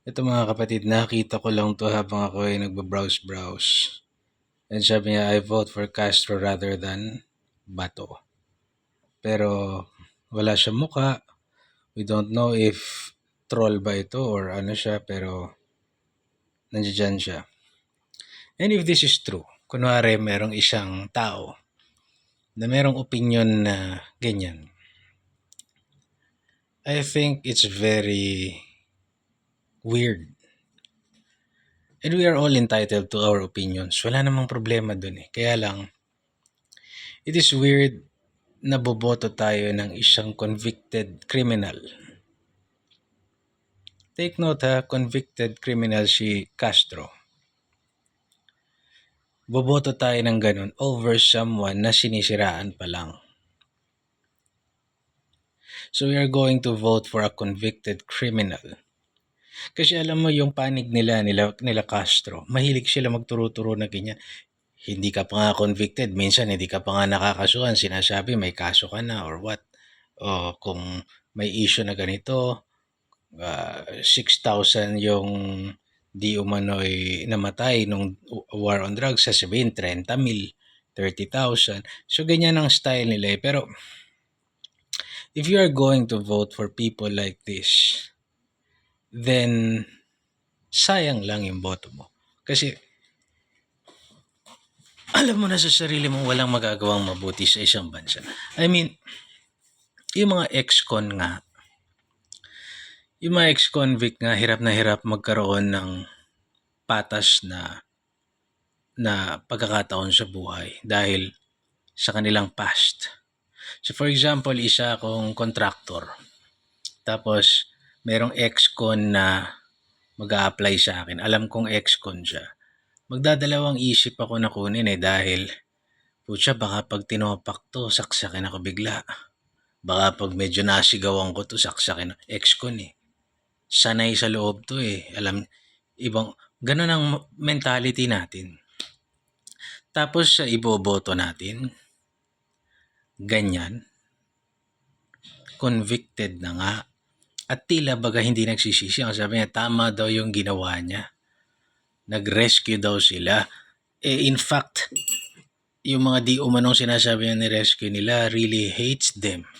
Ito mga kapatid, nakita ko lang to habang ako ay nagbabrowse-browse. And sabi niya, I vote for Castro rather than Bato. Pero wala siya muka. We don't know if troll ba ito or ano siya, pero nandiyan siya. And if this is true, kunwari merong isang tao na merong opinion na ganyan, I think it's very weird. And we are all entitled to our opinions. Wala namang problema dun eh. Kaya lang, it is weird na boboto tayo ng isang convicted criminal. Take note ha, convicted criminal si Castro. Boboto tayo ng ganun over someone na sinisiraan pa lang. So we are going to vote for a convicted criminal. Kasi alam mo yung panig nila, nila, nila Castro, mahilig sila magturo-turo na ganyan. Hindi ka pa nga convicted, minsan hindi ka pa nga nakakasuhan, sinasabi may kaso ka na or what. O kung may issue na ganito, uh, 6,000 yung di umano'y namatay nung war on drugs, sasabihin 30 mil, 30,000. So ganyan ang style nila eh. Pero if you are going to vote for people like this, then sayang lang yung boto mo. Kasi alam mo na sa sarili mong walang magagawang mabuti sa isang bansa. I mean, yung mga ex-con nga, yung mga ex-convict nga, hirap na hirap magkaroon ng patas na na pagkakataon sa buhay dahil sa kanilang past. So for example, isa akong contractor. Tapos merong ex-con na mag apply sa akin. Alam kong ex-con siya. Magdadalawang isip ako na kunin eh dahil putya baka pag tinopak to, saksakin ako bigla. Baka pag medyo nasigawan ko to, saksakin. Ex-con eh. Sanay sa loob to eh. Alam, ibang, ganun ang mentality natin. Tapos sa iboboto natin, ganyan, convicted na nga. At tila baga hindi nagsisisi. Ang sabi niya, tama daw yung ginawa niya. Nag-rescue daw sila. Eh, in fact, yung mga di umanong sinasabi niya ni rescue nila really hates them.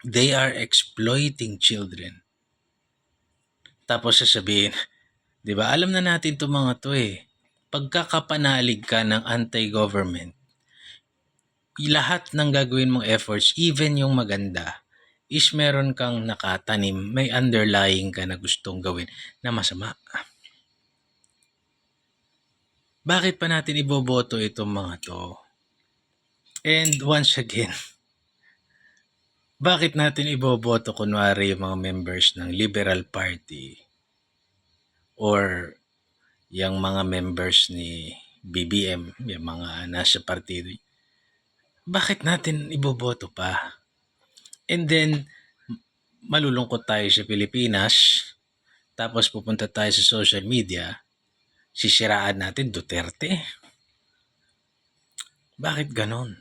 They are exploiting children. Tapos sasabihin, di ba, alam na natin to mga to eh. Pagkakapanalig ka ng anti-government, lahat ng gagawin mong efforts, even yung maganda, is meron kang nakatanim, may underlying ka na gustong gawin na masama. Bakit pa natin iboboto itong mga to? And once again, bakit natin iboboto kunwari yung mga members ng Liberal Party or yung mga members ni BBM, yung mga nasa partido? Bakit natin iboboto pa? And then, malulungkot tayo sa Pilipinas, tapos pupunta tayo sa social media, sisiraan natin Duterte. Bakit ganon?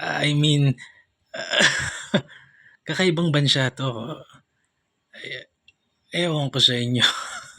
I mean, kakaibang bansa to. Ewan ko sa inyo.